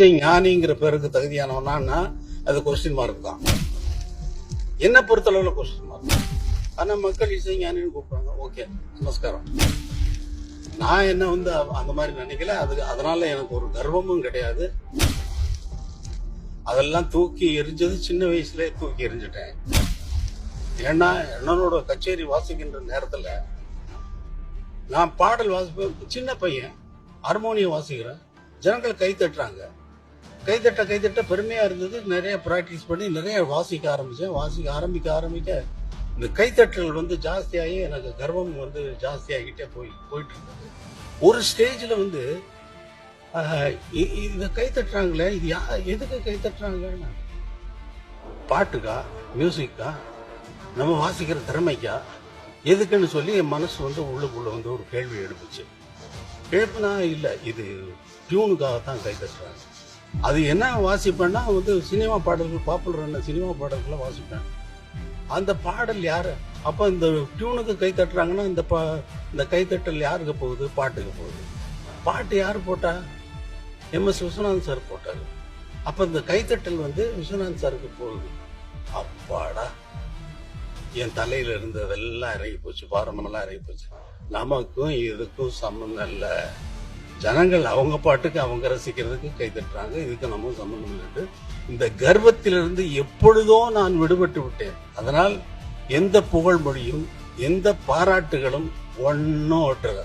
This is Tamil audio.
இசை ஞானிங்கிற பேருக்கு தகுதியானவனா அது கொஸ்டின் மார்க் தான். என்ன பொறுத்தளவில் கொஸ்டின் மார்க் ஆனா மக்கள் இசை ஞானின்னு கூப்பிடுறாங்க. ஓகே நமஸ்காரம். நான் என்ன வந்து அந்த மாதிரி நினைக்கல. அது அதனால எனக்கு ஒரு கர்வமும் கிடையாது. அதெல்லாம் தூக்கி எரிஞ்சது சின்ன வயசுல தூக்கி எரிஞ்சிட்டேன். ஏன்னா என்னோட கச்சேரி வாசிக்கின்ற நேரத்துல நான் பாடல் வாசிப்பேன். சின்ன பையன் ஹார்மோனியம் வாசிக்கிறேன். ஜனங்கள் கை தட்டுறாங்க. கைத்தட்ட கைத்தட்ட பெருமையாக பெருமையா இருந்தது. நிறைய ப்ராக்டிஸ் பண்ணி நிறைய வாசிக்க ஆரம்பிச்சேன். வாசிக்க ஆரம்பிக்க ஆரம்பிக்க இந்த கைத்தட்டல் வந்து ஜாஸ்தியாகி எனக்கு கர்வம் வந்து ஜாஸ்தியாகிட்டே போய் போயிட்டு இருந்தது. ஒரு ஸ்டேஜில் வந்து இந்த கைத்தட்டுறாங்களே இது யா எதுக்கு கைத்தட்டுறாங்கன்னா பாட்டுக்கா மியூசிக்கா நம்ம வாசிக்கிற திறமைக்கா? எதுக்குன்னு சொல்லி என் மனசு வந்து உள்ளுக்குள்ளே வந்து ஒரு கேள்வி எழுப்புச்சு. எழுப்புனா இல்லை இது டியூனுக்காக தான் கைத்தட்டுறாங்க அது என்ன வாசிப்பேன்னா வந்து சினிமா பாடல்கள் பாப்புலரான சினிமா பாடல்களை வாசிப்பேன். அந்த பாடல் யார்? அப்போ இந்த டியூனுக்கு கை தட்டுறாங்கன்னா இந்த பா இந்த கைத்தட்டல் யாருக்கு போகுது? பாட்டுக்கு போகுது. பாட்டு யார் போட்டா? எம்எஸ் விஸ்வநாதன் சார் போட்டார். அப்போ இந்த கைத்தட்டல் வந்து விஸ்வநாதன் சாருக்கு போகுது. அப்பாடா. என் தலையில் இருந்ததெல்லாம் இறங்கி போச்சு. பாரமெல்லாம் இறங்கி போச்சு. நமக்கும் இதுக்கும் சம்மந்தம் இல்லை. ஜனங்கள் அவங்க பாட்டுக்கு அவங்க ரசிக்கிறதுக்கு கை தட்டுறாங்க. இதுக்கு நம்ம சம்மந்தம் இல்லை. இந்த கர்வத்திலிருந்து எப்பொழுதோ நான் விடுபட்டு விட்டேன். அதனால் எந்த புகழ்மொழியும் எந்த பாராட்டுகளும் ஒன்னும் ஒட்டுறது